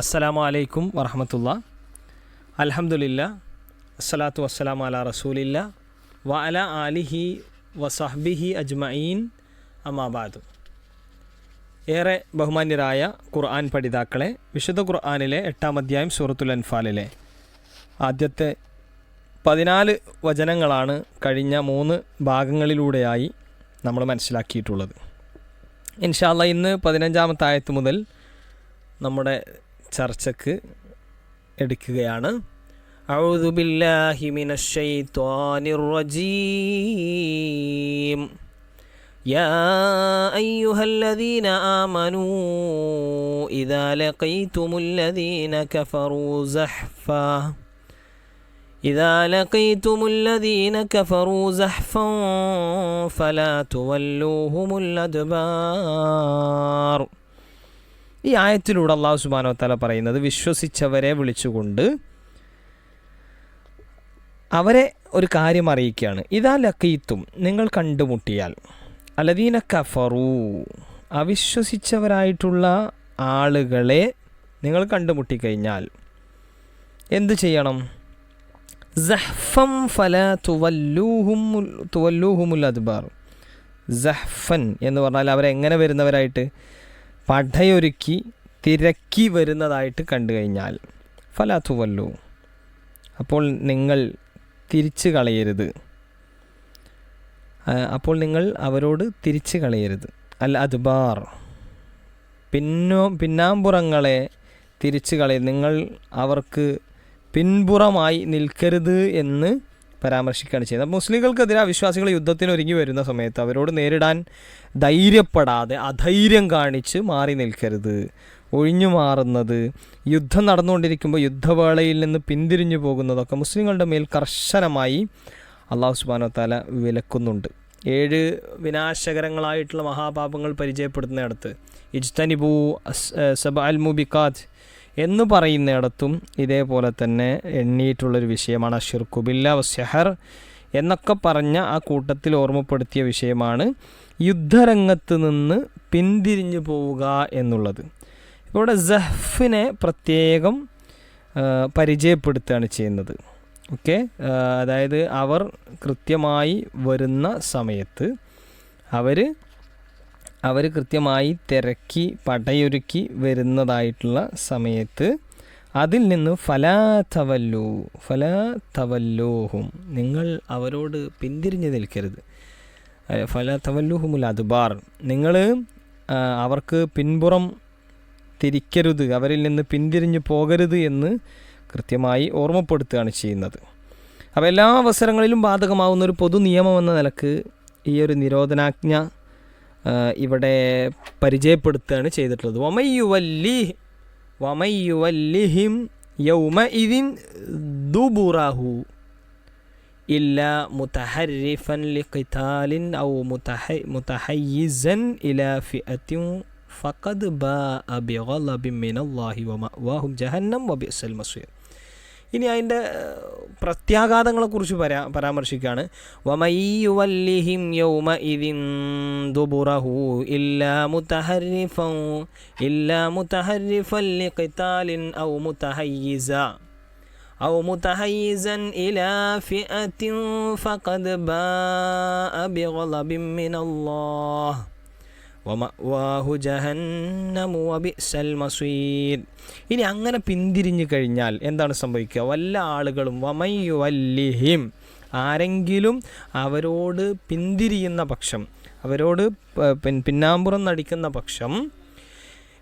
അസ്സലാമു അലൈക്കും വറഹമത്തുള്ള. അലഹമുല്ല അസ്സലാത്തു വസ്സലാം അല റസൂലില്ല വ അല ആലിഹി വസഹ്ബിഹി അജ്മഈൻ അമാബാദു ഏറെ ബഹുമാന്യരായ ഖുർആൻ പഠിതാക്കളെ വിശുദ്ധ ഖുർആാനിലെ എട്ടാം അധ്യായം സൂറത്തുൽ അൻഫാലിലെ ആദ്യത്തെ പതിനാല് വചനങ്ങളാണ് കഴിഞ്ഞ മൂന്ന് ഭാഗങ്ങളിലൂടെയായി നമ്മൾ മനസ്സിലാക്കിയിട്ടുള്ളത്. ഇൻഷാല്ല ഇന്ന് പതിനഞ്ചാമത്തെ ആയത്ത് മുതൽ നമ്മുടെ ചർച്ചക്ക് എടുക്കുകയാണ് أعوذ بالله من الشيطان الرجيم يا أيها الذين آمنوا إذا لقيتم الذين كفروا زحفا إذا لقيتم الذين كفروا زحفا فلا تولوهم الأدبار ഈ ആയത്തിലൂടെ അള്ളാഹു സുബാനോ തല പറയുന്നത് വിശ്വസിച്ചവരെ വിളിച്ചുകൊണ്ട് അവരെ ഒരു കാര്യം അറിയിക്കുകയാണ്. ഇതാ ലക്കീത്തും നിങ്ങൾ കണ്ടുമുട്ടിയാൽ അലദീന കഫറു അവിശ്വസിച്ചവരായിട്ടുള്ള ആളുകളെ നിങ്ങൾ കണ്ടുമുട്ടിക്കഴിഞ്ഞാൽ എന്തു ചെയ്യണം? സഹ്ഫം ഫല തുവല്ലൂഹും തുവല്ലൂഹുമുൽ അദ്ബാർ. സഹ്ഫൻ എന്ന് പറഞ്ഞാൽ അവരെങ്ങനെ വരുന്നവരായിട്ട്? പടയൊരുക്കി തിരക്കി വരുന്നതായിട്ട് കണ്ടു കഴിഞ്ഞാൽ ഫല തുവല്ലു. അപ്പോൾ നിങ്ങൾ തിരിച്ചു കളയരുത്. അപ്പോൾ നിങ്ങൾ അവരോട് തിരിച്ചു കളയരുത്. അൽ അദ്ബാർ. പിന്നോ പിന്നാമ്പുറങ്ങളെ തിരിച്ചു കളയരുത്. നിങ്ങൾ അവർക്ക് പിൻപുറമായി നിൽക്കരുത് എന്ന് പരാമർശിക്കുകയാണ് ചെയ്യുന്നത്. മുസ്ലിങ്ങൾക്കെതിരെ അവിശ്വാസികൾ യുദ്ധത്തിന് ഒരുങ്ങി വരുന്ന സമയത്ത് അവരോട് നേരിടാൻ ധൈര്യപ്പെടാതെ അധൈര്യം കാണിച്ച് മാറി നിൽക്കരുത്. ഒഴിഞ്ഞു മാറുന്നത് യുദ്ധം നടന്നുകൊണ്ടിരിക്കുമ്പോൾ യുദ്ധവേളയിൽ നിന്ന് പിന്തിരിഞ്ഞു പോകുന്നതൊക്കെ മുസ്ലിങ്ങളുടെ മേൽ കർശനമായി അള്ളാഹു സുബാനോ താല വിലക്കുന്നുണ്ട്. ഏഴ് വിനാശകരങ്ങളായിട്ടുള്ള മഹാപാപങ്ങൾ പരിചയപ്പെടുത്തുന്നിടത്ത് ഇജ്തനിബു സബ അൽ മുബിക്കാത്ത് എന്ന് പറയുന്നിടത്തും ഇതേപോലെ തന്നെ എണ്ണിയിട്ടുള്ളൊരു വിഷയമാണ് അഷിർക്കുബില്ല വസ്യഹർ എന്നൊക്കെ പറഞ്ഞ ആ കൂട്ടത്തിൽ ഓർമ്മപ്പെടുത്തിയ വിഷയമാണ് യുദ്ധരംഗത്ത് നിന്ന് പിന്തിരിഞ്ഞു പോവുക എന്നുള്ളത്. ഇവിടെ ജഹ്ഫിനെ പ്രത്യേകം പരിചയപ്പെടുത്തുകയാണ് ചെയ്യുന്നത്. ഓക്കെ? അതായത് അവർ കൃത്യമായി വരുന്ന സമയത്ത് അവർ അവർ കൃത്യമായി തിരക്കി പടയൊരുക്കി വരുന്നതായിട്ടുള്ള സമയത്ത് അതിൽ നിന്ന് ഫലാ തവല്ലു ഫലാ നിങ്ങൾ അവരോട് പിന്തിരിഞ്ഞു നിൽക്കരുത്. ഫല തവല്ലുഹുമുൽ അതുബാർ നിങ്ങൾ അവർക്ക് പിൻപുറം തിരിക്കരുത് അവരിൽ നിന്ന് പിന്തിരിഞ്ഞു പോകരുത് എന്ന് കൃത്യമായി ഓർമ്മപ്പെടുത്തുകയാണ് ചെയ്യുന്നത്. അപ്പോൾ എല്ലാ അവസരങ്ങളിലും ബാധകമാവുന്ന ഒരു പൊതു നിയമം എന്ന നിലയ്ക്ക് ഈ ഒരു നിരോധനാജ്ഞ ഇവിടെ പരിചയപ്പെടുത്തുകയാണ് ചെയ്തിട്ടുള്ളത്. വമയ്യുവല്ലി വമയ്യുവല്ലിഹിം യൗമ ഇതിൻ ദുബുറാഹു ഇല്ല മുതഹരിഫൻ ലിഖിതാലിൻ ഔ മുതഹ മുതഹയ്യിസൻ ഇല ഫിഅത്തിൻ ഫഖദ് ബാ ബിഗളബിൻ മിനല്ലാഹി വമഅവാഹും ജഹന്നം വബിസൽ മസീർ ഇനി അതിൻ്റെ പ്രത്യാഘാതങ്ങളെക്കുറിച്ച് പരാ പരാമർശിക്കുകയാണ് വമയ്യുവല്ലിഹിം യൗമ ഇതിൻ ദുബുറഹു ഇല്ലാ മുതഹരിഫൻ ഇല്ലാ മുതഹരിഫൻ ലിഖിതാലിൻ ഔ മുതഹയ്യിസ أو متحيزا إلى فئة فقد باء بغضب من الله ജഹന്നമു ഇനി അങ്ങനെ പിന്തിരിഞ്ഞു കഴിഞ്ഞാൽ എന്താണ് സംഭവിക്കുക? വല്ല ആളുകളും വമയ്യുവല്ലിഹിം ആരെങ്കിലും അവരോട് പിന്തിരിയുന്ന പക്ഷം അവരോട് പിന്നാമ്പുറം നടിക്കുന്ന പക്ഷം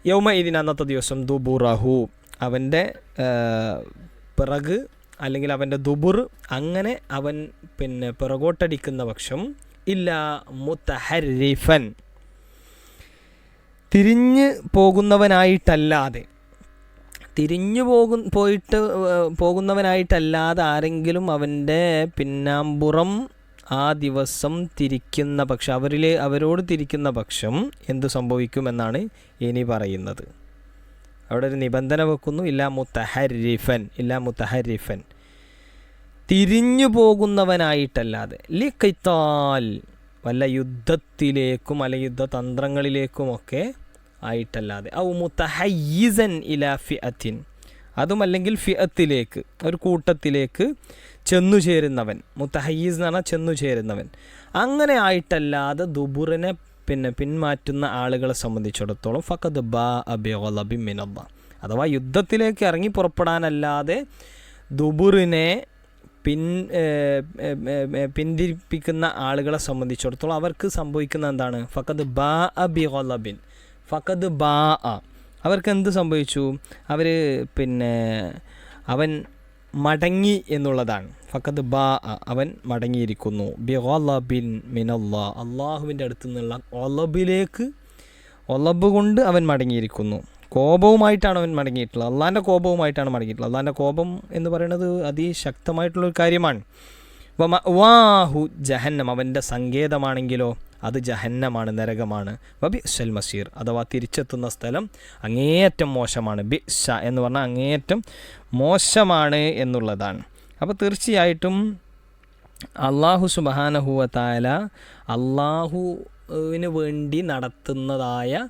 യൗമ ഇതിന് അന്നത്തെ ദിവസം ദുബുറഹു അവന്റെ പിറക് അല്ലെങ്കിൽ അവന്റെ ദുബുർ അങ്ങനെ അവൻ പിന്നെ പിറകോട്ടടിക്കുന്ന പക്ഷം ഇല്ല മുത്തഹരിഫൻ തിരിഞ്ഞ് പോകുന്നവനായിട്ടല്ലാതെ തിരിഞ്ഞു പോകും പോയിട്ട് പോകുന്നവനായിട്ടല്ലാതെ ആരെങ്കിലും അവന്റെ പിന്നാമ്പുറം ആ ദിവസം തിരിക്കുന്ന പക്ഷം അവരിൽ അവരോട് തിരിക്കുന്ന പക്ഷം എന്ത് സംഭവിക്കുമെന്നാണ് ഇനി പറയുന്നത്. അവിടെ ഒരു നിബന്ധന വെക്കുന്നു ഇല്ല മുത്തഹരിഫൻ ഇല്ല മുത്തഹരിഫൻ തിരിഞ്ഞു പോകുന്നവനായിട്ടല്ലാതെ ലി കൈത്താൽ വല്ല യുദ്ധത്തിലേക്കും അല്ലെങ്കിൽ യുദ്ധതന്ത്രങ്ങളിലേക്കുമൊക്കെ ആയിട്ടല്ലാതെ. ഔ മുത്തഹയ്യിസൻ ഇല ഫിഅത്തിൻ. അതുമല്ലെങ്കിൽ ഫിഅത്തിലേക്ക് ഒരു കൂട്ടത്തിലേക്ക് ചെന്നു ചേരുന്നവൻ മുത്തഹയ്യീസ് എന്ന് പറഞ്ഞാൽ ചെന്നു ചേരുന്നവൻ അങ്ങനെ ആയിട്ടല്ലാതെ ദുബുറിനെ പിന്നെ പിന്മാറ്റുന്ന ആളുകളെ സംബന്ധിച്ചിടത്തോളം ഫക്കത് ബാ അബിഅബി മിനല്ല. അഥവാ യുദ്ധത്തിലേക്ക് ഇറങ്ങി പുറപ്പെടാനല്ലാതെ ദുബുറിനെ പിൻ പിന്തിരിപ്പിക്കുന്ന ആളുകളെ സംബന്ധിച്ചിടത്തോളം അവർക്ക് സംഭവിക്കുന്ന എന്താണ്? ഫക്കത് ബാ അബി ഗൊലബിൻ ഫക്കത് ബാ അവർക്ക് എന്ത് സംഭവിച്ചു? അവർ പിന്നെ അവൻ മടങ്ങി എന്നുള്ളതാണ്. ഫക്കത് ബാ അവൻ മടങ്ങിയിരിക്കുന്നു. ബി ഗൊലബിൻ മിനല്ലാ. അള്ളാഹുവിന്റെ അടുത്ത് നിന്നുള്ള ഒലബിലേക്ക് ഒലബ് കൊണ്ട് അവൻ മടങ്ങിയിരിക്കുന്നു. കോപവുമായിട്ടാണ് അവൻ മടങ്ങിയിട്ടുള്ളത്. അള്ളാന്റെ കോപവുമായിട്ടാണ് മടങ്ങിയിട്ടുള്ളത്. അള്ളാന്റെ കോപം എന്ന് പറയുന്നത് അതിശക്തമായിട്ടുള്ളൊരു കാര്യമാണ്. വാഹു ജഹന്നം. അവന്റെ സങ്കേതമാണെങ്കിലോ അത് ജഹന്നമാണ് നരകമാണ്. വബി ഷൽ മസീർ. അഥവാ തിരിച്ചെത്തുന്ന സ്ഥലം അങ്ങേയറ്റം മോശമാണ്. ബി ഷ എന്ന് പറഞ്ഞാൽ അങ്ങേയറ്റം മോശമാണ് എന്നുള്ളതാണ്. അപ്പോൾ തീർച്ചയായിട്ടും അള്ളാഹു സുബാനഹുവത്തായ അള്ളാഹുവിന് വേണ്ടി നടത്തുന്നതായ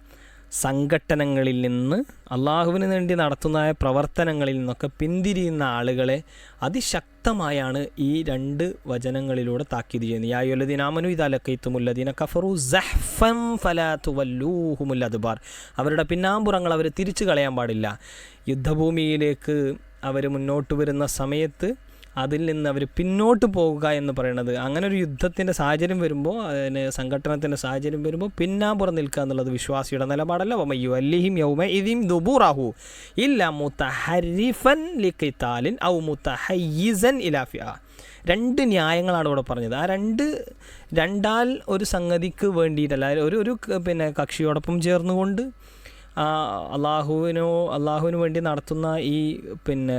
സംഘട്ടനങ്ങളിൽ നിന്ന് അള്ളാഹുവിന് വേണ്ടി നടത്തുന്നതായ പ്രവർത്തനങ്ങളിൽ നിന്നൊക്കെ പിന്തിരിയുന്ന ആളുകളെ അതിശക്തമായാണ് ഈ രണ്ട് വചനങ്ങളിലൂടെ താക്കീത് ചെയ്യുന്നത്. യായുലദീനാമനു ഇതാലക്കൈത്തുമുല്ലദീന കഫറു സഹ്ഫം ഫലാത്തു വല്ലൂഹുമുൽ അദ്ബാർ. അവരുടെ പിന്നാമ്പുറങ്ങൾ അവർ തിരിച്ചു കളയാൻ പാടില്ല. യുദ്ധഭൂമിയിലേക്ക് അവർ മുന്നോട്ട് വരുന്ന സമയത്ത് അതിൽ നിന്ന് അവർ പിന്നോട്ട് പോകുക എന്ന് പറയുന്നത് അങ്ങനെ ഒരു യുദ്ധത്തിന്റെ സാഹചര്യം വരുമ്പോൾ അതിന് സംഘടനത്തിന്റെ സാഹചര്യം വരുമ്പോൾ പിന്നാമ്പുറം നിൽക്കുക എന്നുള്ളത് വിശ്വാസിയുടെ നിലപാടല്ല. വമയ്യു അല്ലിഹിം യൗമ ഇതിം ദുബൂറാഹു ഇല്ല മുത്തഹരിഫൻ ലിഖിത്താലിൻ ഔ മുത്തഹയ്യിസൻ ഇലാഫിയ രണ്ട് ന്യായങ്ങളാണ് ഇവിടെ പറഞ്ഞത്. ആ രണ്ട് രണ്ടാൽ ഒരു സംഗതിക്ക് വേണ്ടിയിട്ടല്ല. ഒരു ഒരു പിന്നെ കക്ഷിയോടൊപ്പം ചേർന്നുകൊണ്ട് അള്ളാഹുവിനോ അള്ളാഹുവിന് വേണ്ടി നടത്തുന്ന ഈ പിന്നെ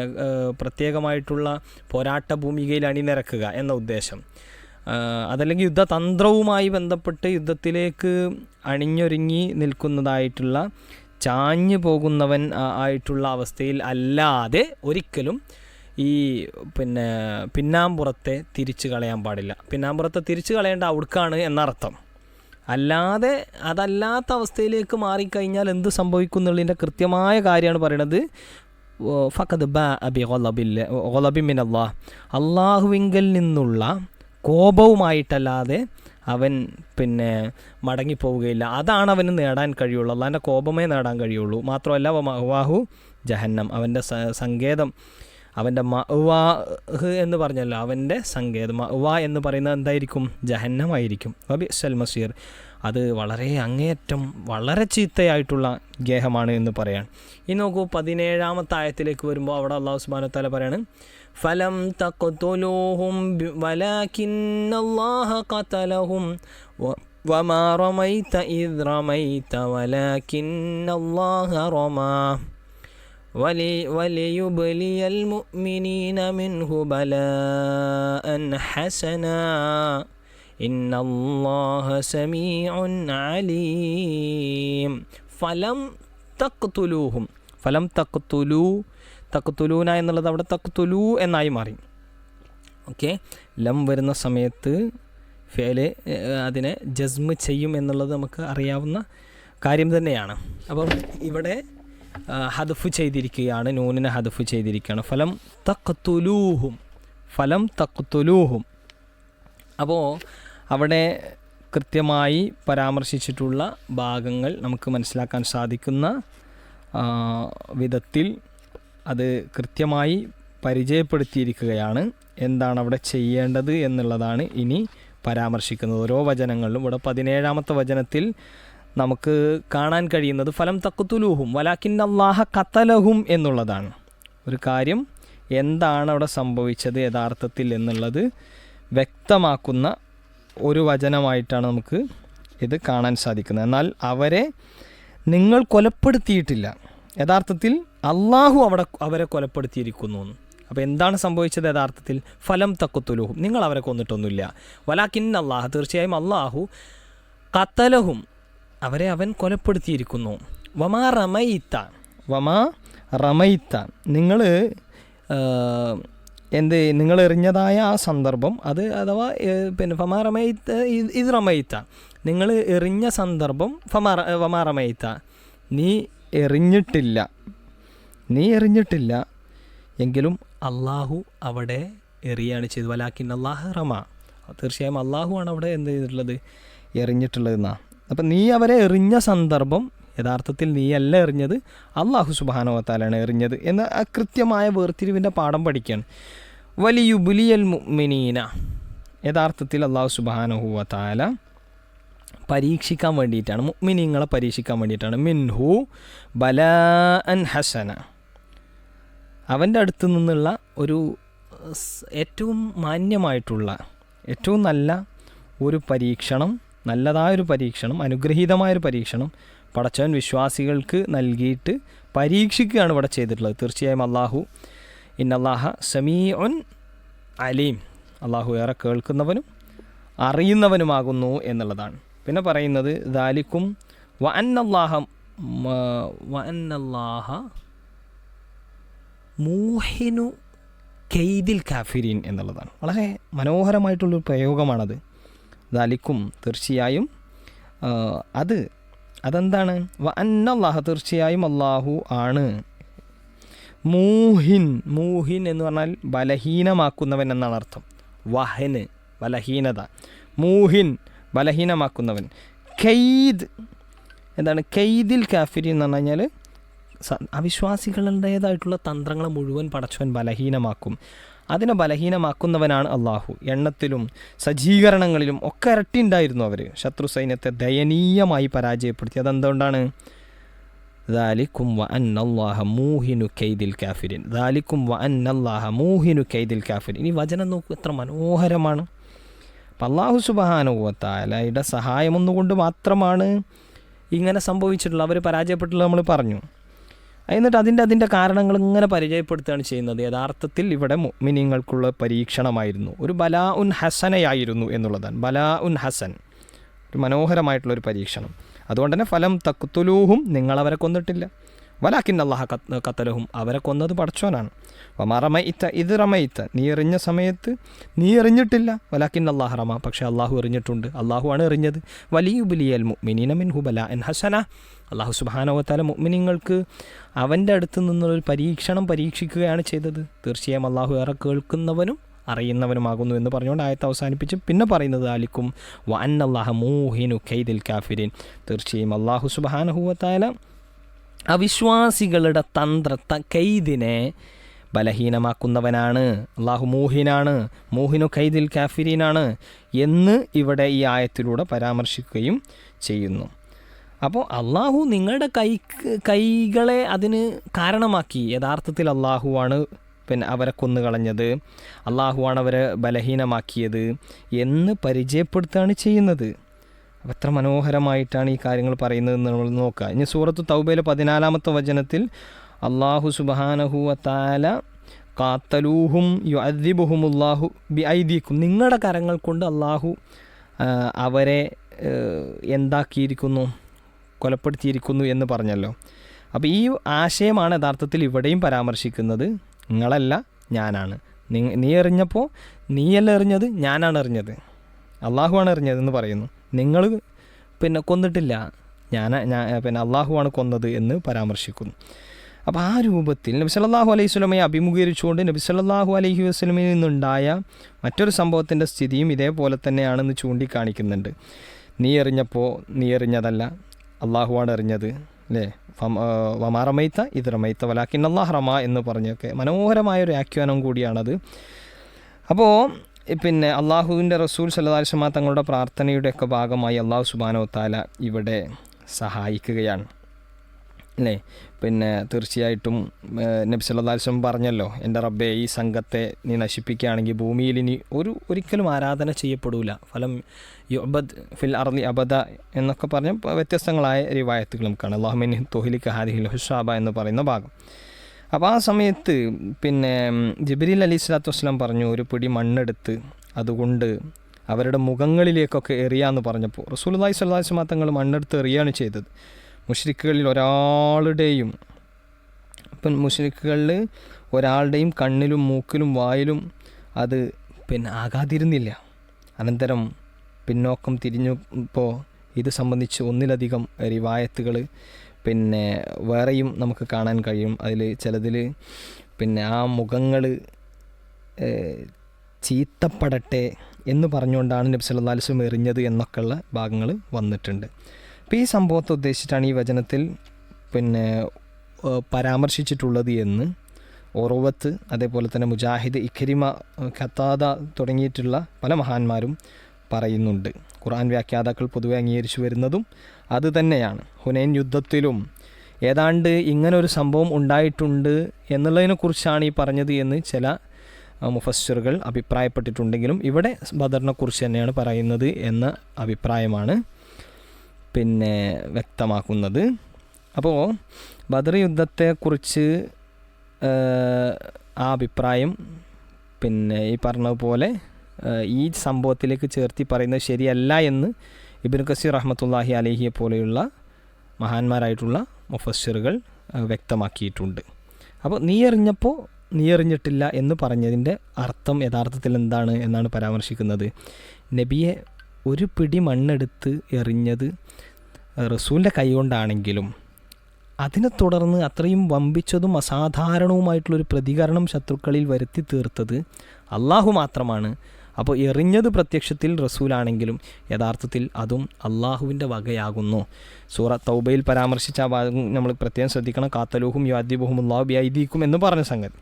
പ്രത്യേകമായിട്ടുള്ള പോരാട്ട ഭൂമികയിൽ അണിനിരക്കുക എന്ന ഉദ്ദേശം. അതല്ലെങ്കിൽ യുദ്ധതന്ത്രവുമായി ബന്ധപ്പെട്ട് യുദ്ധത്തിലേക്ക് അണിഞ്ഞൊരുങ്ങി നിൽക്കുന്നതായിട്ടുള്ള ചാഞ്ഞു പോകുന്നവൻ ആയിട്ടുള്ള അവസ്ഥയിൽ അല്ലാതെ ഒരിക്കലും ഈ പിന്നെ പിന്നാമ്പുറത്തെ തിരിച്ചു കളയാൻ പാടില്ല. പിന്നാമ്പുറത്തെ തിരിച്ചു കളയേണ്ട അവിടുക്കാണ് എന്നർത്ഥം. അല്ലാതെ അതല്ലാത്ത അവസ്ഥയിലേക്ക് മാറിക്കഴിഞ്ഞാൽ എന്ത് സംഭവിക്കും എന്നുള്ളതിന്റെ കൃത്യമായ കാര്യമാണ് പറയണത്. ഫക്കത് ബ അബി ഒലബില്ല ഒലബിമിൻ അള്ളാഹ് അള്ളാഹുവിങ്കൽ നിന്നുള്ള കോപവുമായിട്ടല്ലാതെ അവൻ പിന്നെ മടങ്ങിപ്പോവുകയില്ല. അതാണ് അവന് നേടാൻ കഴിയുള്ളൂ. അള്ളാന്റെ കോപമേ നേടാൻ കഴിയുള്ളൂ. മാത്രമല്ല വാഹു ജഹന്നം. അവന്റെ സങ്കേതം അവന്റെ മഅ്വാഹ് എന്ന് പറഞ്ഞല്ലോ അവന്റെ സങ്കേതം. മഅ്വ എന്ന് പറയുന്നത് എന്തായിരിക്കും? ജഹന്നമായിരിക്കും. വബി സൽമസീർ അത് വളരെ അങ്ങേയറ്റം വളരെ ചീത്തയായിട്ടുള്ള ഗേഹമാണ് എന്ന് പറയാൻ. ഇനി നോക്കൂ പതിനേഴാമത്തെ ആയത്തിലേക്ക് വരുമ്പോൾ അവിടെ അള്ളാഹു സുബാന തല പറയാണ് ഫലം തഖ്തുലൂഹും ബി- വലാകിന്നല്ലാഹ ഖതലഹും വ- വമാ റൊമാ ഇദ് റമൈത വലാകിന്നല്ലാഹ റമാ. ولي وليبلي المؤمنين منه بلاء حسنا إن الله سميع عليم فلم تقتلوهم ഫലം തക്തുലു തക്തുലൂന എന്നുള്ളത് അവിടെ തക്തുലു എന്നായി മാറി ഓക്കെ ലം വരുന്ന സമയത്ത് ഫേല് അതിനെ ജസ്മ് ചെയ്യും എന്നുള്ളത് നമുക്ക് അറിയാവുന്ന കാര്യം തന്നെയാണ് അപ്പം ഇവിടെ ആ, ഹദഫ് ചെയ്തിരിക്കുകയാണ് നൂനിനെ ഹദഫ് ചെയ്തിരിക്കുകയാണ്. ഫലം തഖ്തുലൂഹും ഫലം തഖ്തുലൂഹും. അപ്പോൾ അവിടെ കൃത്യമായി പരാമർശിച്ചിട്ടുള്ള ഭാഗങ്ങൾ നമുക്ക് മനസ്സിലാക്കാൻ സാധിക്കുന്ന വിധത്തിൽ അത് കൃത്യമായി പരിചയപ്പെടുത്തിയിരിക്കുകയാണ്. എന്താണ് അവിടെ ചെയ്യേണ്ടത് എന്നുള്ളതാണ് ഇനി പരാമർശിക്കുന്നത്. ഓരോ വചനങ്ങളിലും ഇവിടെ പതിനേഴാമത്തെ വചനത്തിൽ നമുക്ക് കാണാൻ കഴിയുന്നത് ഫലം തക്കുത്തുലൂഹും വലാക്കിൻ അള്ളാഹ കത്തലഹും എന്നുള്ളതാണ്. ഒരു കാര്യം എന്താണ് അവിടെ സംഭവിച്ചത് യഥാർത്ഥത്തിൽ എന്നുള്ളത് വ്യക്തമാക്കുന്ന ഒരു വചനമായിട്ടാണ് നമുക്ക് ഇത് കാണാൻ സാധിക്കുന്നത്. എന്നാൽ അവരെ നിങ്ങൾ കൊലപ്പെടുത്തിയിട്ടില്ല. യഥാർത്ഥത്തിൽ അള്ളാഹു അവിടെ അവരെ കൊലപ്പെടുത്തിയിരിക്കുന്നു. അപ്പോൾ എന്താണ് സംഭവിച്ചത് യഥാർത്ഥത്തിൽ? ഫലം തക്കുത്തുലുഹും നിങ്ങൾ അവരെ കൊന്നിട്ടൊന്നുമില്ല. വലാക്കിൻ അള്ളാഹ തീർച്ചയായും അള്ളാഹു കത്തലഹും അവരെ അവൻ കൊലപ്പെടുത്തിയിരിക്കുന്നു. വമാ റമയിത്ത വമാ റമയിത്ത നിങ്ങൾ എന്ത് നിങ്ങൾ എറിഞ്ഞതായ ആ സന്ദർഭം അത് അഥവാ പിന്നെ ഫമാ റമയിത്ത ഇത് റമയിത്ത നിങ്ങൾ എറിഞ്ഞ സന്ദർഭം ഫമാ വമാ റമയിത്ത നീ എറിഞ്ഞിട്ടില്ല. നീ എറിഞ്ഞിട്ടില്ല. എങ്കിലും അള്ളാഹു അവിടെ എറിയാണ് ചെയ്തു വലാക്കിൻ അള്ളാഹ് റമ. തീർച്ചയായും അള്ളാഹു ആണ് അവിടെ എന്ത് ചെയ്തിട്ടുള്ളത്? എറിഞ്ഞിട്ടുള്ളത് എന്നാ അപ്പം നീ അവരെ എറിഞ്ഞ സന്ദർഭം യഥാർത്ഥത്തിൽ നീയല്ല എറിഞ്ഞത് അള്ളാഹു സുബാനോത്താലാണ് എറിഞ്ഞത് എന്ന ആ കൃത്യമായ വേർതിരിവിന്റെ പാഠം പഠിക്കുകയാണ് വലിയുബുലിയൽ മുഅ്മിനീന. യഥാർത്ഥത്തിൽ അള്ളാഹു സുബാനഹുവത്താല പരീക്ഷിക്കാൻ വേണ്ടിയിട്ടാണ് മുഅ്മിനീങ്ങളെ പരീക്ഷിക്കാൻ വേണ്ടിയിട്ടാണ്. മിൻഹു ബല അൻ ഹസന. അവന്റെ അടുത്ത് നിന്നുള്ള ഒരു ഏറ്റവും മാന്യമായിട്ടുള്ള ഏറ്റവും നല്ല ഒരു പരീക്ഷണം നല്ലതായൊരു പരീക്ഷണം അനുഗ്രഹീതമായൊരു പരീക്ഷണം പടച്ചവൻ വിശ്വാസികൾക്ക് നൽകിയിട്ട് പരീക്ഷിക്കുകയാണ് ഇവിടെ ചെയ്തിട്ടുള്ളത്. തീർച്ചയായും അള്ളാഹു ഇന്നല്ലാഹ സമീ ഉൻ അലീം. അള്ളാഹു ഏറെ കേൾക്കുന്നവനും അറിയുന്നവനുമാകുന്നു എന്നുള്ളതാണ്. പിന്നെ പറയുന്നത് ദാലിക്കും വ അന്നല്ലാഹ വ അന്നല്ലാഹ മൂഹിനു കെയ്തിൽ കാഫിരീൻ എന്നുള്ളതാണ്. വളരെ മനോഹരമായിട്ടുള്ളൊരു പ്രയോഗമാണത്. ദാലിക്കും തീർച്ചയായും അത് അതെന്താണ്? വ അന്നല്ലാഹ തീർച്ചയായും അള്ളാഹു ആണ്. മൂഹിൻ മൂഹിൻ എന്ന് പറഞ്ഞാൽ ബലഹീനമാക്കുന്നവൻ എന്നാണ് അർത്ഥം. വഹന് ബലഹീനത. മൂഹിൻ ബലഹീനമാക്കുന്നവൻ. കെയ്ദ് എന്താണ്? കെയ്ദിൽ കാഫിരി എന്ന് പറഞ്ഞു കഴിഞ്ഞാൽ അവിശ്വാസികളുടേതായിട്ടുള്ള തന്ത്രങ്ങളെ മുഴുവൻ പടച്ചവൻ ബലഹീനമാക്കും. അതിനെ ബലഹീനമാക്കുന്നവനാണ് അള്ളാഹു. എണ്ണത്തിലും സജ്ജീകരണങ്ങളിലും ഒക്കെ ഇരട്ടി ഉണ്ടായിരുന്നു അവർ ശത്രു സൈന്യത്തെ ദയനീയമായി പരാജയപ്പെടുത്തി. അതെന്തുകൊണ്ടാണ്? ദാലിക്കും വ അന്നല്ലാഹ മൂഹിനു കെയ്ദിൽ കാഫിരിൻ. ദാലിക്കും വ അന്നല്ലാഹ മൂഹിനു കെയ്ദിൽ കാഫിരിൻ. ഇനി വചനം നോക്കൂ എത്ര മനോഹരമാണ്. അപ്പം അള്ളാഹു സുബാനുവത്താലയുടെ സഹായം ഒന്നുകൊണ്ട് മാത്രമാണ് ഇങ്ങനെ സംഭവിച്ചിട്ടുള്ളത്. അവർ പരാജയപ്പെട്ടുള്ളത് നമ്മൾ പറഞ്ഞു. എന്നിട്ട് അതിന്റെ അതിന്റെ കാരണങ്ങൾ ഇങ്ങനെ പരിചയപ്പെടുത്തുകയാണ് ചെയ്യുന്നത്. യഥാർത്ഥത്തിൽ ഇവിടെ മിനിങ്ങൾക്കുള്ള പരീക്ഷണമായിരുന്നു. ഒരു ബലാ ഉൻ ഹസനയായിരുന്നു എന്നുള്ളതാണ്. ബലാ ഉൻ ഹസൻ. ഒരു മനോഹരമായിട്ടുള്ളൊരു പരീക്ഷണം. അതുകൊണ്ട് തന്നെ ഫലം തക്കുത്തുലൂഹും നിങ്ങളവരെ കൊന്നിട്ടില്ല. വലാക്കിൻ അള്ളാഹ കത്തലഹും. അവരെ കൊന്നത് പടച്ചോനാണ്. വമറമയിത്ത ഇത് റമയിത്ത നീ എറിഞ്ഞ സമയത്ത് നീ എറിഞ്ഞിട്ടില്ല. വലാക്കിൻ അള്ളാഹ് റമ. പക്ഷെ അള്ളാഹു എറിഞ്ഞിട്ടുണ്ട്. അള്ളാഹു ആണ് എറിഞ്ഞത്. വലിയ ബുലിയൽ മുഅ്മിനീന മിൻഹു ബല എൻ ഹസന. അള്ളാഹു സുബാനവത്താല മുഅ്മിനീങ്ങൾക്ക് അവന്റെ അടുത്ത് നിന്നുള്ളൊരു പരീക്ഷണം പരീക്ഷിക്കുകയാണ് ചെയ്തത്. തീർച്ചയായും അള്ളാഹു ഏറെ കേൾക്കുന്നവനും അറിയുന്നവനുമാകുന്നു എന്ന് പറഞ്ഞുകൊണ്ട് ആയത്ത് അവസാനിപ്പിച്ച് പിന്നെ പറയുന്നത് ആലിക്കും. വ അന്നല്ലാഹ മൂഹിനു ഖൈദിൽ കാഫിരിൻ. തീർച്ചയായും അള്ളാഹു സുബാനഹുവത്താല അവിശ്വാസികളുടെ തന്ത്ര കൈദിനെ ബലഹീനമാക്കുന്നവനാണ് അള്ളാഹു മൂഹിനാണ് മൂഹിനു ഖൈദിൽ കാഫിരീനാണ് എന്ന് ഇവിടെ ഈ ആയത്തിലൂടെ പരാമർശിക്കുകയും ചെയ്യുന്നു. അപ്പോൾ അള്ളാഹു നിങ്ങളുടെ കൈ കൈകളെ അതിന് കാരണമാക്കി. യഥാർത്ഥത്തിൽ അള്ളാഹുവാണ് പിന്നെ അവരെ കൊന്നുകളഞ്ഞത്. അള്ളാഹുവാണ് അവരെ ബലഹീനമാക്കിയത് എന്ന് പരിചയപ്പെടുത്തുകയാണ് ചെയ്യുന്നത്. എത്ര മനോഹരമായിട്ടാണ് ഈ കാര്യങ്ങൾ പറയുന്നത് നമ്മൾ നോക്കുക. ഇനി സൂറത്ത് തൗബയിലെ പതിനാലാമത്തെ വചനത്തിൽ അള്ളാഹു സുബാനഹുവ താല കാത്തലൂഹും യു അദ്ദിബുഹുമുല്ലാഹു ബി ഐദീക്കും നിങ്ങളുടെ കരങ്ങൾ കൊണ്ട് അള്ളാഹു അവരെ എന്താക്കിയിരിക്കുന്നു കൊലപ്പെടുത്തിയിരിക്കുന്നു എന്ന് പറഞ്ഞല്ലോ. അപ്പോൾ ഈ ആശയമാണ് യഥാർത്ഥത്തിൽ ഇവിടെയും പരാമർശിക്കുന്നത്. നിങ്ങളല്ല ഞാനാണ്. നീ നീ എറിഞ്ഞപ്പോൾ നീയല്ല എറിഞ്ഞത് ഞാനാണ് എറിഞ്ഞത്. അള്ളാഹുവാണ് എറിഞ്ഞതെന്ന് പറയുന്നു. നിങ്ങൾ പിന്നെ കൊന്നിട്ടില്ല. ഞാൻ ഞാൻ പിന്നെ അള്ളാഹുവാണ് കൊന്നത് എന്ന് പരാമർശിക്കുന്നു. അപ്പോൾ ആ രൂപത്തിൽ നബി സല്ലല്ലാഹു അലൈഹി സ്വലമയെ അഭിമുഖീകരിച്ചുകൊണ്ട് നബി സല്ലല്ലാഹു അലൈഹി വസ്ലമയിൽ നിന്നുണ്ടായ മറ്റൊരു സംഭവത്തിന്റെ സ്ഥിതിയും ഇതേപോലെ തന്നെയാണെന്ന് ചൂണ്ടിക്കാണിക്കുന്നുണ്ട്. നീ എറിഞ്ഞപ്പോൾ നീ എറിഞ്ഞതല്ല അള്ളാഹുവാണ് എറിഞ്ഞത് അല്ലേ? വമാറമൈത്ത ഇത് റമൈത്ത വലാക്കിൻ അള്ളാഹ് റമ എന്ന് പറഞ്ഞൊക്കെ മനോഹരമായൊരു ആഖ്യാനം കൂടിയാണത്. അപ്പോൾ പിന്നെ അള്ളാഹുവിന്റെ റസൂൽ സല്ലാസ്മ തങ്ങളുടെ പ്രാർത്ഥനയുടെ പ്രാർത്ഥനയുടെയൊക്കെ ഭാഗമായി അള്ളാഹു സുബാനോ താല ഇവിടെ സഹായിക്കുകയാണ്. അല്ലേ? പിന്നെ തീർച്ചയായിട്ടും നബി സല്ലാസ്വം പറഞ്ഞല്ലോ എന്റെ റബ്ബെ ഈ സംഘത്തെ നീ നശിപ്പിക്കുകയാണെങ്കിൽ ഭൂമിയിൽ ഇനി ഒരു ഒരിക്കലും ആരാധന ചെയ്യപ്പെടൂല. ഫലം യുബദ് ഫിൽ അർലി അബദ എന്നൊക്കെ പറഞ്ഞ വ്യത്യസ്തങ്ങളായ റിവായത്തുകൾ നമുക്കാണ്. അള്ളാഹുമിൻ തോഹിലിക്ക് ഹാദിഹിൽ ഹുഷാബ എന്ന് പറയുന്ന ഭാഗം. അപ്പോൾ ആ സമയത്ത് പിന്നെ ജിബിരിൽ അലി സ്വലാത്തു വസ്സലാം പറഞ്ഞു ഒരു പിടി മണ്ണെടുത്ത് അതുകൊണ്ട് അവരുടെ മുഖങ്ങളിലേക്കൊക്കെ എറിയാന്ന് പറഞ്ഞപ്പോൾ അലൈഹി വസല്ലം തങ്ങൾ മണ്ണെടുത്ത് എറിയാണ് ചെയ്തത്. മുഷ്രിക്കുകളിൽ ഒരാളുടെയും ഇപ്പം മുഷ്രിക്കുകളിൽ ഒരാളുടെയും കണ്ണിലും മൂക്കിലും വായിലും അത് പിന്നെ ആകാതിരുന്നില്ല. അനന്തരം പിന്നോക്കം തിരിഞ്ഞപ്പോൾ ഇത് സംബന്ധിച്ച് ഒന്നിലധികം റിവായത്തുകൾ പിന്നെ വേറെയും നമുക്ക് കാണാൻ കഴിയും. അതിൽ ചിലതിൽ പിന്നെ ആ മുഖങ്ങൾ ചീത്തപ്പെടട്ടെ എന്ന് പറഞ്ഞുകൊണ്ടാണ് നബി വസല്ലം എറിഞ്ഞത് എന്നൊക്കെയുള്ള ഭാഗങ്ങൾ വന്നിട്ടുണ്ട്. അപ്പോൾ ഈ സംഭവത്തെ ഉദ്ദേശിച്ചിട്ടാണ് ഈ വചനത്തിൽ പിന്നെ പരാമർശിച്ചിട്ടുള്ളത് എന്ന് ഓറോവത്ത് അതേപോലെ തന്നെ മുജാഹിദ് ഇഖരിമ ഖത്താദ തുടങ്ങിയിട്ടുള്ള പല മഹാന്മാരും പറയുന്നുണ്ട്. ഖുർആൻ വ്യാഖ്യാതാക്കൾ പൊതുവെ അംഗീകരിച്ചു വരുന്നതും അത് തന്നെയാണ്. ഹുനൈൻ യുദ്ധത്തിലും ഏതാണ്ട് ഇങ്ങനൊരു സംഭവം ഉണ്ടായിട്ടുണ്ട് എന്നുള്ളതിനെക്കുറിച്ചാണ് ഈ പറഞ്ഞത് എന്ന് ചില മുഫസ്റ്ററുകൾ അഭിപ്രായപ്പെട്ടിട്ടുണ്ടെങ്കിലും ഇവിടെ ബദറിനെക്കുറിച്ച് തന്നെയാണ് പറയുന്നത് എന്ന അഭിപ്രായമാണ് പിന്നെ വ്യക്തമാക്കുന്നത്. അപ്പോൾ ബദർ യുദ്ധത്തെക്കുറിച്ച് ആ അഭിപ്രായം പിന്നെ ഈ പറഞ്ഞതുപോലെ ഈ സംഭവത്തിലേക്ക് ചേർത്തി പറയുന്നത് ശരിയല്ല എന്ന് ഇബിൻ കസീർ റഹ്മത്തുല്ലാഹി അലഹിയെ പോലെയുള്ള മഹാന്മാരായിട്ടുള്ള മുഫസ്സിറുകൾ വ്യക്തമാക്കിയിട്ടുണ്ട്. അപ്പോൾ നീ എറിഞ്ഞപ്പോൾ നീ എറിഞ്ഞിട്ടില്ല എന്ന് പറഞ്ഞതിന്റെ അർത്ഥം യഥാർത്ഥത്തിൽ എന്താണ് എന്നാണ് പരാമർശിക്കുന്നത്. നബിയെ ഒരു പിടി മണ്ണെടുത്ത് എറിഞ്ഞത് റസൂലിന്റെ കൈകൊണ്ടാണെങ്കിലും അതിനെ തുടർന്ന് അത്രയും വമ്പിച്ചതും അസാധാരണവുമായിട്ടുള്ളൊരു പ്രതികരണം ശത്രുക്കളിൽ വരുത്തി തീർത്തത് അള്ളാഹു മാത്രമാണ്. അപ്പോൾ എറിഞ്ഞത് പ്രത്യക്ഷത്തിൽ റസൂലാണെങ്കിലും യഥാർത്ഥത്തിൽ അതും അള്ളാഹുവിന്റെ വകയാകുന്നു. സൂറ തൗബയിൽ പരാമർശിച്ച ആ ഭാഗം നമ്മൾ പ്രത്യേകം ശ്രദ്ധിക്കണം. കാത്തലൂഹും യാദ്യബുഹും അള്ളാഹു ബിഐദീക്കും എന്ന് പറഞ്ഞ സംഗതി.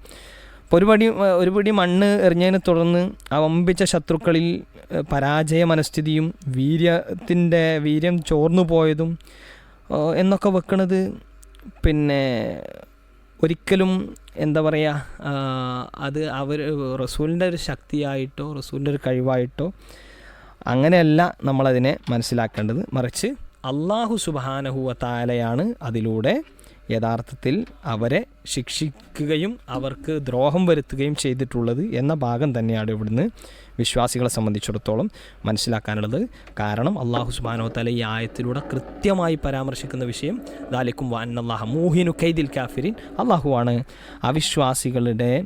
അപ്പോൾ ഒരുപടി ഒരുപടി ഒരു പിടി മണ്ണ് എറിഞ്ഞതിനെ തുടർന്ന് ആ വമ്പിച്ച ശത്രുക്കളിൽ പരാജയ മനസ്ഥിതിയും വീര്യത്തിന്റെ വീര്യം ചോർന്നു പോയതും എന്നൊക്കെ വെക്കുന്നത് പിന്നെ ഒരിക്കലും എന്താ പറയുക അത് അവർ റസൂലിന്റെ ഒരു ശക്തിയായിട്ടോ റസൂലിന്റെ ഒരു കഴിവായിട്ടോ അങ്ങനെയല്ല നമ്മളതിനെ മനസ്സിലാക്കേണ്ടത്. മറിച്ച് അള്ളാഹു സുബാനഹുവ താലയാണ് അതിലൂടെ യഥാർത്ഥത്തിൽ അവരെ ശിക്ഷിക്കുകയും അവർക്ക് ദ്രോഹം വരുത്തുകയും ചെയ്തിട്ടുള്ളത് എന്ന ഭാഗം തന്നെയാണ് ഇവിടുന്ന് വിശ്വാസികളെ സംബന്ധിച്ചിടത്തോളം മനസ്സിലാക്കാനുള്ളത്. കാരണം അള്ളാഹു സുബാനോ തല ഈ ആയത്തിലൂടെ കൃത്യമായി പരാമർശിക്കുന്ന വിഷയം ദാലിക്കും വാൻ അള്ളാഹ മൂഹിനു കൈദിൽ കാഫിരിൻ. അള്ളാഹുവാണ് അവിശ്വാസികളുടെ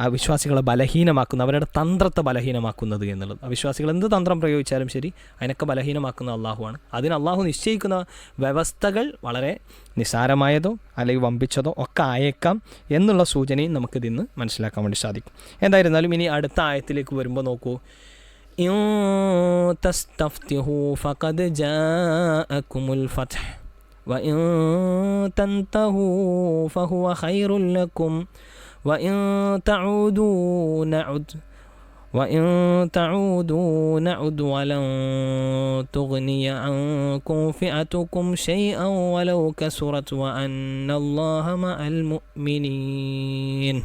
അവിശ്വാസികളെ ബലഹീനമാക്കുന്ന അവരുടെ തന്ത്രത്തെ ബലഹീനമാക്കുന്നത് എന്നുള്ളത്. അവിശ്വാസികൾ എന്ത് തന്ത്രം പ്രയോഗിച്ചാലും ശരി അതിനൊക്കെ ബലഹീനമാക്കുന്ന അള്ളാഹുവാണ്. അതിന് അള്ളാഹു നിശ്ചയിക്കുന്ന വ്യവസ്ഥകൾ വളരെ നിസാരമായതോ അല്ലെങ്കിൽ വമ്പിച്ചതോ ഒക്കെ ആയേക്കാം എന്നുള്ള സൂചനയും നമുക്കിതിൽ നിന്ന് മനസ്സിലാക്കാൻ വേണ്ടി സാധിക്കും. എന്തായിരുന്നാലും ഇനി അടുത്ത ആയത്തിലേക്ക് വരുമ്പോൾ നോക്കൂ. ഫഖദ് ലക്കും وإن تعودوا نعد وإن تعودوا نعد ولن تغني عنكم فئتكم شيئا ولو كسرت وأن الله مع المؤمنين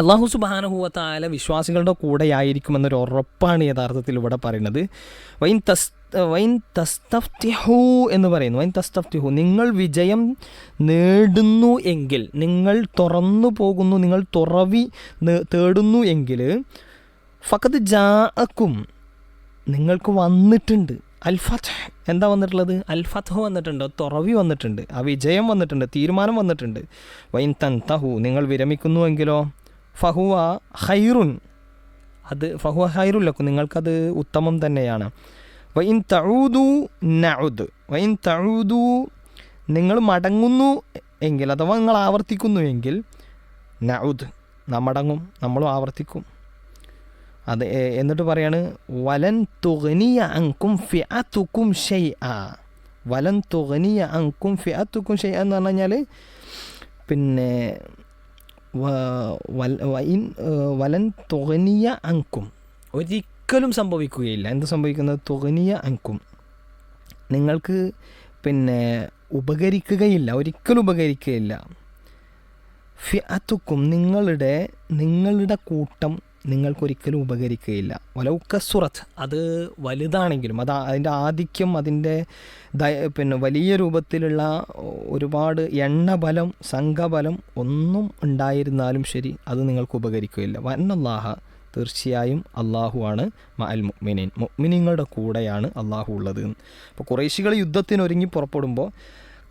അള്ളാഹു സുബാനഹുവത്തായ വിശ്വാസികളുടെ കൂടെയായിരിക്കുമെന്നൊരു ഉറപ്പാണ് യഥാർത്ഥത്തിൽ ഇവിടെ പറയുന്നത് വൈൻ തസ് വൈൻ തസ്തഫ്തിഹു എന്ന് പറയുന്നു. വൈൻ തസ്തഫ്തിഹു. നിങ്ങൾ വിജയം നേടുന്നു എങ്കിൽ നിങ്ങൾ തുറന്നു പോകുന്നു നിങ്ങൾ തുറവി തേടുന്നു എങ്കിൽ ഫക്കത്ത് ജാക്കും നിങ്ങൾക്ക് വന്നിട്ടുണ്ട്. അൽഫത്ത് എന്താ വന്നിട്ടുള്ളത്? അൽഫത്ത് വന്നിട്ടുണ്ട്. തുറവി വന്നിട്ടുണ്ട്. ആ വിജയം വന്നിട്ടുണ്ട്. തീരുമാനം വന്നിട്ടുണ്ട്. വൈൻ തൻതഹു. നിങ്ങൾ വിരമിക്കുന്നുവെങ്കിലോ ഫഹുവ ഹൈറുൻ അത് ഫഹുവ ഹൈറുല്ലക്കും നിങ്ങൾക്കത് ഉത്തമം തന്നെയാണ്. വൈൻ തഴുതു നഴുത് വൈൻ തഴുതു നിങ്ങൾ മടങ്ങുന്നു എങ്കിൽ അഥവാ നിങ്ങൾ ആവർത്തിക്കുന്നു എങ്കിൽ നഴുത് മടങ്ങും നമ്മളും ആവർത്തിക്കും. അത് എന്നിട്ട് പറയാണ് വലൻ തുകനിയ അങ്കും ഫിഅത്തുക്കും ഷെയ് ആ വലൻ തുകനിയ അങ്കും ഫിഅത്തുക്കും ഷെയ് എന്ന് പറഞ്ഞു കഴിഞ്ഞാൽ പിന്നെ വലൻ തുകനിയ അങ്കും ഒരിക്കലും സംഭവിക്കുകയില്ല. എന്ത് സംഭവിക്കുന്നത്? തുകനിയ അങ്കും നിങ്ങൾക്ക് പിന്നെ ഉപകരിക്കുകയില്ല. ഒരിക്കലും ഉപകരിക്കുകയില്ല. ഫിഅത്തുക്കും നിങ്ങളുടെ നിങ്ങളുടെ കൂട്ടം നിങ്ങൾക്കൊരിക്കലും ഉപകരിക്കുകയില്ല. വലൗക്കസുറത്ത് അത് വലുതാണെങ്കിലും അത് അതിന്റെ ആധിക്യം അതിന്റെ പിന്നെ വലിയ രൂപത്തിലുള്ള ഒരുപാട് എണ്ണബലം സംഘബലം ഒന്നും ഉണ്ടായിരുന്നാലും ശരി അത് നിങ്ങൾക്ക് ഉപകരിക്കുകയില്ല. വന്നല്ലാഹ തീർച്ചയായും അള്ളാഹുവാണ് മഅൽ മുഅ്മിനീൻ. മുഅ്മിനീങ്ങളുടെ കൂടെയാണ് അള്ളാഹു ഉള്ളത്. അപ്പോൾ കുറേശികൾ യുദ്ധത്തിനൊരുങ്ങി പുറപ്പെടുമ്പോൾ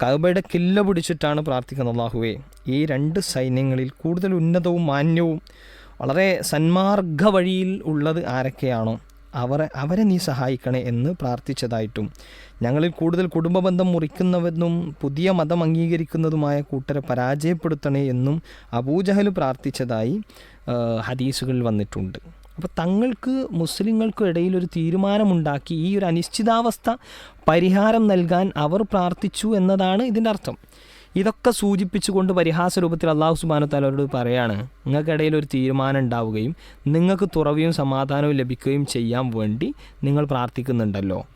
കഅബയുടെ കില്ല പിടിച്ചിട്ടാണ് പ്രാർത്ഥിക്കുന്നത് അള്ളാഹുവേ ഈ രണ്ട് സൈന്യങ്ങളിൽ കൂടുതൽ ഉന്നതവും മാന്യവും വളരെ സന്മാർഗ വഴിയിൽ ഉള്ളത് ആരൊക്കെയാണോ? അവരെ അവരെ നീ സഹായിക്കണേ എന്ന് പ്രാർത്ഥിച്ചതായിട്ടും ഞങ്ങളിൽ കൂടുതൽ കുടുംബബന്ധം മുറിക്കുന്നവെന്നും പുതിയ മതം അംഗീകരിക്കുന്നതുമായ കൂട്ടരെ പരാജയപ്പെടുത്തണേ എന്നും അബൂജഹൽ പ്രാർത്ഥിച്ചതായി ഹദീസുകളിൽ വന്നിട്ടുണ്ട്. അപ്പോൾ തങ്ങൾക്ക് മുസ്ലിങ്ങൾക്കും ഇടയിൽ ഒരു തീരുമാനമുണ്ടാക്കി ഈ ഒരു അനിശ്ചിതാവസ്ഥ പരിഹാരം നൽകാൻ അവർ പ്രാർത്ഥിച്ചു എന്നതാണ് ഇതിന്റെ അർത്ഥം. ഇതൊക്കെ സൂചിപ്പിച്ചുകൊണ്ട് പരിഹാസ രൂപത്തിൽ അള്ളാഹു സുബാനത്താലോട് പറയാണ് നിങ്ങൾക്കിടയിൽ ഒരു തീരുമാനം ഉണ്ടാവുകയും നിങ്ങൾക്ക് തുറവിയും സമാധാനവും ലഭിക്കുകയും ചെയ്യാൻ വേണ്ടി നിങ്ങൾ പ്രാർത്ഥിക്കുന്നുണ്ടല്ലോ.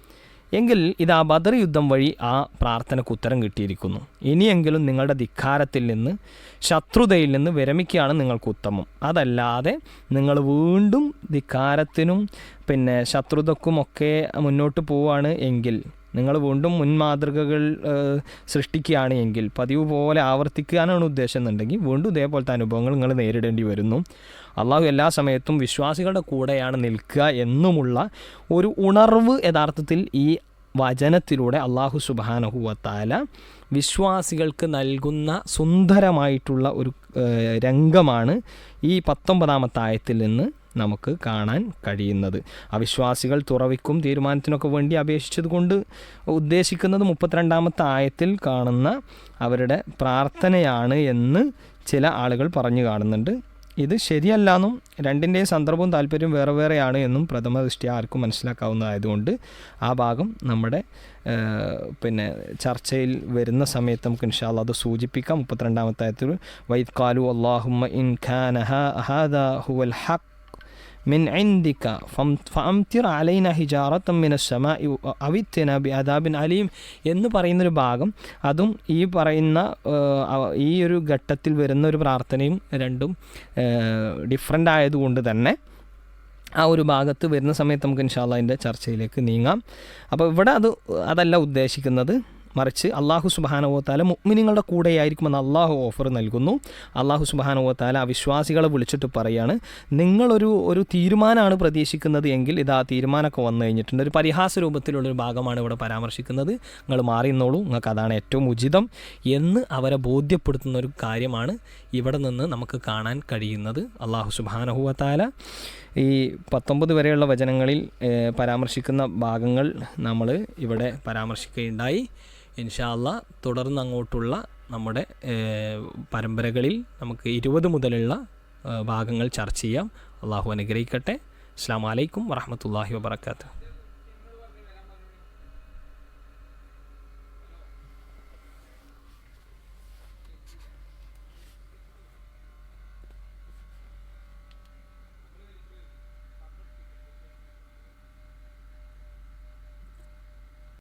എങ്കിൽ ഇത് ആ ബദർ യുദ്ധം വഴി ആ പ്രാർത്ഥനയ്ക്ക് ഉത്തരം കിട്ടിയിരിക്കുന്നു. ഇനിയെങ്കിലും നിങ്ങളുടെ ധിക്കാരത്തിൽ നിന്ന് ശത്രുതയിൽ നിന്ന് വിരമിക്കുകയാണ് നിങ്ങൾക്ക് ഉത്തമം. അതല്ലാതെ നിങ്ങൾ വീണ്ടും ധിക്കാരത്തിനും പിന്നെ ശത്രുതക്കുമൊക്കെ മുന്നോട്ട് പോവുകയാണ് എങ്കിൽ നിങ്ങൾ വീണ്ടും മുൻമാതൃകകൾ സൃഷ്ടിക്കുകയാണ് എങ്കിൽ പതിവ് പോലെ ആവർത്തിക്കാനാണ് ഉദ്ദേശം എന്നുണ്ടെങ്കിൽ വീണ്ടും ഇതേപോലത്തെ അനുഭവങ്ങൾ നിങ്ങൾ നേരിടേണ്ടി വരുന്നു. അള്ളാഹു എല്ലാ സമയത്തും വിശ്വാസികളുടെ കൂടെയാണ് നിൽക്കുക എന്നുമുള്ള ഒരു ഉണർവ് യഥാർത്ഥത്തിൽ ഈ വചനത്തിലൂടെ അള്ളാഹു സുബാനഹുവത്താല വിശ്വാസികൾക്ക് നൽകുന്ന സുന്ദരമായിട്ടുള്ള ഒരു രംഗമാണ് ഈ പത്തൊമ്പതാമത്തെ ആയത്തിൽ നിന്ന് നമുക്ക് കാണാൻ കഴിയുന്നത്. അവിശ്വാസികൾ തുറവിക്കും തീരുമാനത്തിനൊക്കെ വേണ്ടി അപേക്ഷിച്ചത് കൊണ്ട് ഉദ്ദേശിക്കുന്നത് മുപ്പത്തിരണ്ടാമത്തെ ആയത്തിൽ കാണുന്ന അവരുടെ പ്രാർത്ഥനയാണ് എന്ന് ചില ആളുകൾ പറഞ്ഞു കാണുന്നുണ്ട്. ഇത് ശരിയല്ലാന്നും രണ്ടിന്റെയും സന്ദർഭവും താല്പര്യവും വേറെ വേറെയാണ് എന്നും പ്രഥമ ദൃഷ്ടി ആർക്കും മനസ്സിലാക്കാവുന്നതായതുകൊണ്ട് ആ ഭാഗം നമ്മുടെ പിന്നെ ചർച്ചയിൽ വരുന്ന സമയത്ത് നമുക്ക് ഇൻഷാല്ല അത് സൂചിപ്പിക്കാം. മുപ്പത്തിരണ്ടാമത്തെ വൈദ് കാലു അള്ളാഹുമ്മ ഇൻ ഹാദ ഹുവൽ ഹഖ് من عندك فام- فأمطر علينا حجارة من السماء أو ائتنا بعذاب أليم എന്ന് പറയുന്നൊരു ഭാഗം അതും ഈ പറയുന്ന ഏഹ്, അവ- ഈ ഒരു ഘട്ടത്തിൽ വരുന്ന ഒരു പ്രാർത്ഥനയും രണ്ടും ഡിഫറെൻ്റ് ആയതുകൊണ്ട് തന്നെ ആ ഒരു ഭാഗത്ത് വരുന്ന സമയത്ത് നമുക്ക് ഇൻഷാല്ല അതിൻ്റെ ചർച്ചയിലേക്ക് നീങ്ങാം അപ്പോൾ ഇവിടെ അത് അതല്ല ഉദ്ദേശിക്കുന്നത് മറിച്ച് അള്ളാഹു സുബാനുവത്താല മുഗ്മിനിങ്ങളുടെ കൂടെയായിരിക്കുമെന്ന് അള്ളാഹു ഓഫർ നൽകുന്നു. അള്ളാഹു സുബാനുവത്താല അവിശ്വാസികളെ വിളിച്ചിട്ട് പറയാണ് നിങ്ങളൊരു ഒരു തീരുമാനമാണ് പ്രതീക്ഷിക്കുന്നത് എങ്കിൽ ഇത് ആ തീരുമാനമൊക്കെ വന്നു കഴിഞ്ഞിട്ടുണ്ട്. ഒരു പരിഹാസ രൂപത്തിലുള്ളൊരു ഭാഗമാണ് ഇവിടെ പരാമർശിക്കുന്നത്. നിങ്ങൾ മാറി നിന്നോളൂ. നിങ്ങൾക്ക് അതാണ് ഏറ്റവും ഉചിതം എന്ന് അവരെ ബോധ്യപ്പെടുത്തുന്ന ഒരു കാര്യമാണ് ഇവിടെ നിന്ന് നമുക്ക് കാണാൻ കഴിയുന്നത്. അള്ളാഹു സുബാനഹുവത്താല ഈ പത്തൊമ്പത് വരെയുള്ള വചനങ്ങളിൽ പരാമർശിക്കുന്ന ഭാഗങ്ങൾ നമ്മൾ ഇവിടെ പരാമർശിക്കുകയുണ്ടായി. ഇൻഷാല്ല തുടർന്ന് അങ്ങോട്ടുള്ള നമ്മുടെ പരമ്പരകളിൽ നമുക്ക് ഇരുപത് മുതലുള്ള ഭാഗങ്ങൾ ചർച്ച ചെയ്യാം. അള്ളാഹു അനുഗ്രഹിക്കട്ടെ. അസ്സാം വലൈക്കും വറഹമത്തല്ലാഹി വാബർക്കാത്തു